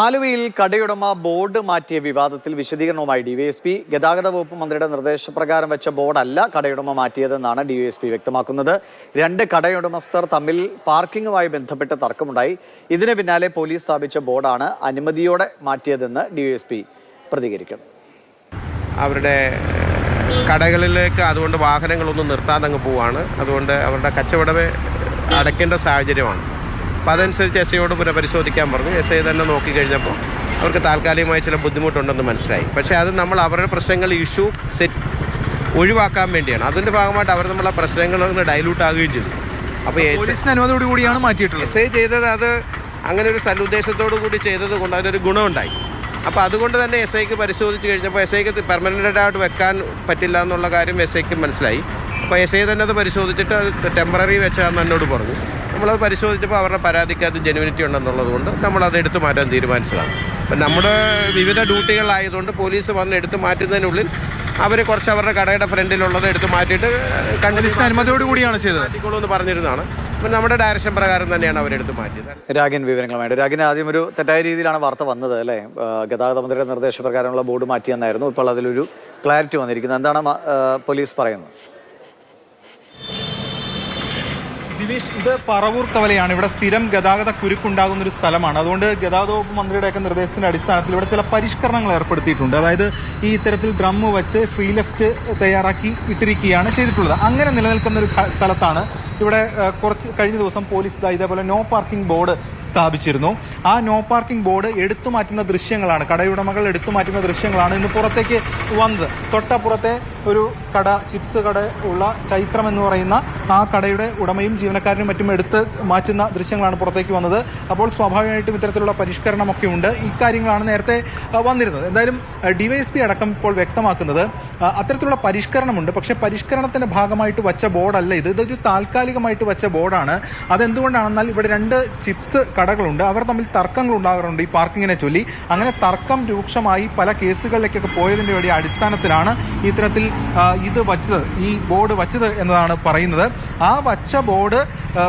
ആലുവയിൽ കടയുടമ ബോർഡ് മാറ്റിയ വിവാദത്തിൽ വിശദീകരണവുമായി ഡിവൈഎസ്പി. ഗതാഗത വകുപ്പ് മന്ത്രിയുടെ നിർദ്ദേശപ്രകാരം വെച്ച ബോർഡല്ല കടയുടമ മാറ്റിയതെന്നാണ് ഡിവൈഎസ്പി വ്യക്തമാക്കുന്നത്. രണ്ട് കടയുടമസ്ഥർ തമ്മിൽ പാർക്കിങ്ങുമായി ബന്ധപ്പെട്ട് തർക്കമുണ്ടായി. ഇതിന് പിന്നാലെ പോലീസ് സ്ഥാപിച്ച ബോർഡാണ് അനുമതിയോടെ മാറ്റിയതെന്ന് ഡിവൈഎസ്പി പ്രതികരിക്കുന്നു. അവരുടെ കടകളിലേക്ക് അതുകൊണ്ട് വാഹനങ്ങളൊന്നും നിർത്താതെ അങ്ങ് പോവാണ്. അതുകൊണ്ട് അവരുടെ കച്ചവടമേ അടയ്ക്കേണ്ട സാഹചര്യമാണ്. അപ്പോൾ അതനുസരിച്ച് എസ് ഐയോട് പുനഃപരിശോധിക്കാൻ പറഞ്ഞു. എസ് ഐ തന്നെ നോക്കിക്കഴിഞ്ഞപ്പോൾ അവർക്ക് താൽക്കാലികമായി ചില ബുദ്ധിമുട്ടുണ്ടെന്ന് മനസ്സിലായി. പക്ഷേ അത് നമ്മൾ അവരുടെ പ്രശ്നങ്ങൾ ഇഷ്യൂ സെറ്റ് ഒഴിവാക്കാൻ വേണ്ടിയാണ്. അതിന്റെ ഭാഗമായിട്ട് അവർ നമ്മളെ പ്രശ്നങ്ങൾ ഒന്ന് ഡൈലൂട്ട് ആകുകയും ചെയ്തു. അപ്പോൾ അനുമതിയോട് കൂടിയാണ് മാറ്റിയിട്ടുള്ളത്. എസ് ഐ ചെയ്തത് അത് അങ്ങനെ ഒരു സലുദ്ദേശത്തോടു കൂടി ചെയ്തത് കൊണ്ട് അതിനൊരു ഗുണമുണ്ടായി. അപ്പോൾ അതുകൊണ്ട് തന്നെ എസ് ഐക്ക് പരിശോധിച്ച് കഴിഞ്ഞപ്പോൾ എസ് ഐക്ക് പെർമനന്റായിട്ട് വെക്കാൻ പറ്റില്ല എന്നുള്ള കാര്യം എസ് ഐക്ക് മനസ്സിലായി. അപ്പോൾ എസ് ഐ തന്നെ അത് പരിശോധിച്ചിട്ട് അത് ടെമ്പററി വെച്ചാന്ന് എന്നോട് പറഞ്ഞു. നമ്മളത് പരിശോധിച്ചപ്പോൾ അവരുടെ പരാതിക്ക് അത് ജെനുവിനിറ്റി ഉണ്ടെന്നുള്ളത് കൊണ്ട് നമ്മളത് എടുത്തു മാറ്റാൻ തീരുമാനിച്ചതാണ്. അപ്പം നമ്മുടെ വിവിധ ഡ്യൂട്ടികളായതുകൊണ്ട് പോലീസ് വന്ന് എടുത്തു മാറ്റുന്നതിനുള്ളിൽ അവർ കുറച്ച് അവരുടെ കടയുടെ ഫ്രണ്ടിലുള്ളത് എടുത്ത് മാറ്റിയിട്ട് കണ്ടു പോലീസിന് അനുമതിയോട് കൂടിയാണ് ചെയ്തത്. മാറ്റിക്കോളൂ എന്ന് പറഞ്ഞിരുന്നതാണ്. അപ്പം നമ്മുടെ ഡയറക്ഷൻ പ്രകാരം തന്നെയാണ് അവരെടുത്ത് മാറ്റിയത്. രാഗിൻ വിവരങ്ങളുമായിട്ട്. രാഗിൻ ആദ്യം ഒരു തെറ്റായ രീതിയിലാണ് വാർത്ത വന്നത് അല്ലേ? ഗതാഗത മന്ത്രിയുടെ നിർദ്ദേശപ്രകാരമുള്ള ബോർഡ് മാറ്റിയെന്നായിരുന്നു. ഇപ്പോൾ അതിലൊരു ക്ലാരിറ്റി വന്നിരിക്കുന്നത് എന്താണ് പോലീസ് പറയുന്നത്? ദിവേഷ് ഇത് പറവൂർ കവലയാണ്. ഇവിടെ സ്ഥിരം ഗതാഗത കുരുക്കുണ്ടാകുന്ന ഒരു സ്ഥലമാണ്. അതുകൊണ്ട് ഗതാഗത വകുപ്പ് മന്ത്രിയുടെയൊക്കെ നിർദ്ദേശത്തിന്റെ അടിസ്ഥാനത്തിൽ ഇവിടെ ചില പരിഷ്കരണങ്ങൾ ഏർപ്പെടുത്തിയിട്ടുണ്ട്. അതായത് ഈ ഇത്തരത്തിൽ ഡ്രം വെച്ച് ഫ്രീ ലെഫ്റ്റ് തയ്യാറാക്കി ഇട്ടിരിക്കുകയാണ് ചെയ്തിട്ടുള്ളത്. അങ്ങനെ നിലനിൽക്കുന്ന ഒരു സ്ഥലത്താണ് ഇവിടെ കുറച്ച് കഴിഞ്ഞ ദിവസം പോലീസ് ഇതേപോലെ നോ പാർക്കിംഗ് ബോർഡ് സ്ഥാപിച്ചിരുന്നു. ആ നോ പാർക്കിംഗ് ബോർഡ് എടുത്തു മാറ്റുന്ന ദൃശ്യങ്ങളാണ് കടയുടമകൾ എടുത്തു മാറ്റുന്ന ദൃശ്യങ്ങളാണ് ഇന്ന് പുറത്തേക്ക് വന്നത്. തൊട്ടപ്പുറത്തെ ഒരു കട ചിപ്സ് കട ഉള്ള ചൈത്രം എന്ന് പറയുന്ന ആ കടയുടെ ഉടമയും ജീവനക്കാരനും മറ്റും എടുത്ത് മാറ്റുന്ന ദൃശ്യങ്ങളാണ് പുറത്തേക്ക് വന്നത്. അപ്പോൾ സ്വാഭാവികമായിട്ടും ഇത്തരത്തിലുള്ള പരിഷ്കരണമൊക്കെ ഉണ്ട്. ഇക്കാര്യങ്ങളാണ് നേരത്തെ വന്നിരുന്നത്. എന്തായാലും ഡിവൈഎസ്പി അടക്കം ഇപ്പോൾ വ്യക്തമാക്കുന്നത് അത്തരത്തിലുള്ള പരിഷ്കരണമുണ്ട്. പക്ഷേ പരിഷ്കരണത്തിന്റെ ഭാഗമായിട്ട് വച്ച ബോർഡല്ല ഇത്. ഇതൊരു താൽക്കാലികമായിട്ട് വച്ച ബോർഡാണ്. അതെന്തുകൊണ്ടാണെന്നാൽ ഇവിടെ രണ്ട് ചിപ്സ് കടകളുണ്ട്. അവർ തമ്മിൽ തർക്കങ്ങൾ ഉണ്ടാകാറുണ്ട് ഈ പാർക്കിങ്ങിനെ ചൊല്ലി. അങ്ങനെ തർക്കം രൂക്ഷമായി പല കേസുകളിലേക്കൊക്കെ പോയതിന്റെ കൂടി അടിസ്ഥാനത്തിലാണ് ഇത്തരത്തിൽ ഇത് വച്ചത് ഈ ബോർഡ് വച്ചത് എന്നതാണ് പറയുന്നത്. ആ വച്ച ബോർഡ്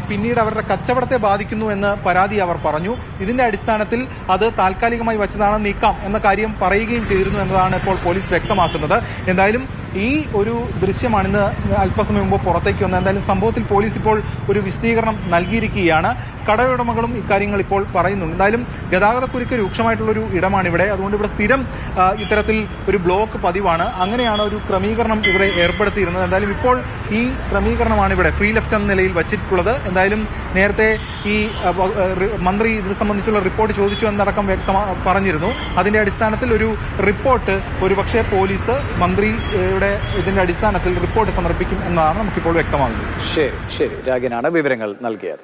പിന്നീട് അവരുടെ കച്ചവടത്തെ ബാധിക്കുന്നു എന്ന് പരാതി അവർ പറഞ്ഞു. ഇതിന്റെ അടിസ്ഥാനത്തിൽ അത് താൽക്കാലികമായി വച്ചതാണ് നീക്കാം എന്ന കാര്യം പറയുകയും ചെയ്തിരുന്നു എന്നതാണ് ഇപ്പോൾ പോലീസ് വ്യക്തമാക്കുന്നത്. എന്തായാലും ഈ ഒരു ദൃശ്യമാണ് ഇന്ന് അല്പസമയം മുമ്പ് പുറത്തേക്ക് വന്നത്. എന്തായാലും സംഭവത്തിൽ പോലീസ് ഇപ്പോൾ ഒരു വിശദീകരണം നൽകിയിരിക്കുകയാണ്. കടയുടമകളും ഇക്കാര്യങ്ങൾ ഇപ്പോൾ പറയുന്നുണ്ട്. എന്തായാലും ഗതാഗതക്കുരുക്ക് രൂക്ഷമായിട്ടുള്ളൊരു ഇടമാണ് ഇവിടെ അതുകൊണ്ട് ഇവിടെ സ്ഥിരം ഇത്തരത്തിൽ ഒരു ബ്ലോക്ക് പതിവാണ്. അങ്ങനെയാണ് ഒരു ക്രമീകരണം ഇവിടെ ഏർപ്പെടുത്തിയിരുന്നത്. എന്തായാലും ഇപ്പോൾ ഈ ക്രമീകരണമാണ് ഇവിടെ ഫ്രീ ലെഫ്റ്റ് എന്ന നിലയിൽ വച്ചിട്ടുള്ളത്. എന്തായാലും നേരത്തെ ഈ മന്ത്രി ഇത് സംബന്ധിച്ചുള്ള റിപ്പോർട്ട് ചോദിച്ചു എന്നടക്കം വ്യക്തമാ പറഞ്ഞിരുന്നു. അതിന്റെ അടിസ്ഥാനത്തിൽ ഒരു റിപ്പോർട്ട് ഒരുപക്ഷെ പോലീസ് മന്ത്രിയുടെ ഇതിന്റെ അടിസ്ഥാനത്തിൽ റിപ്പോർട്ട് സമർപ്പിക്കും എന്നതാണ് നമുക്കിപ്പോൾ വ്യക്തമാകുന്നത്. ശരി ശരി. രാജനാണ് വിവരങ്ങൾ നൽകിയത്.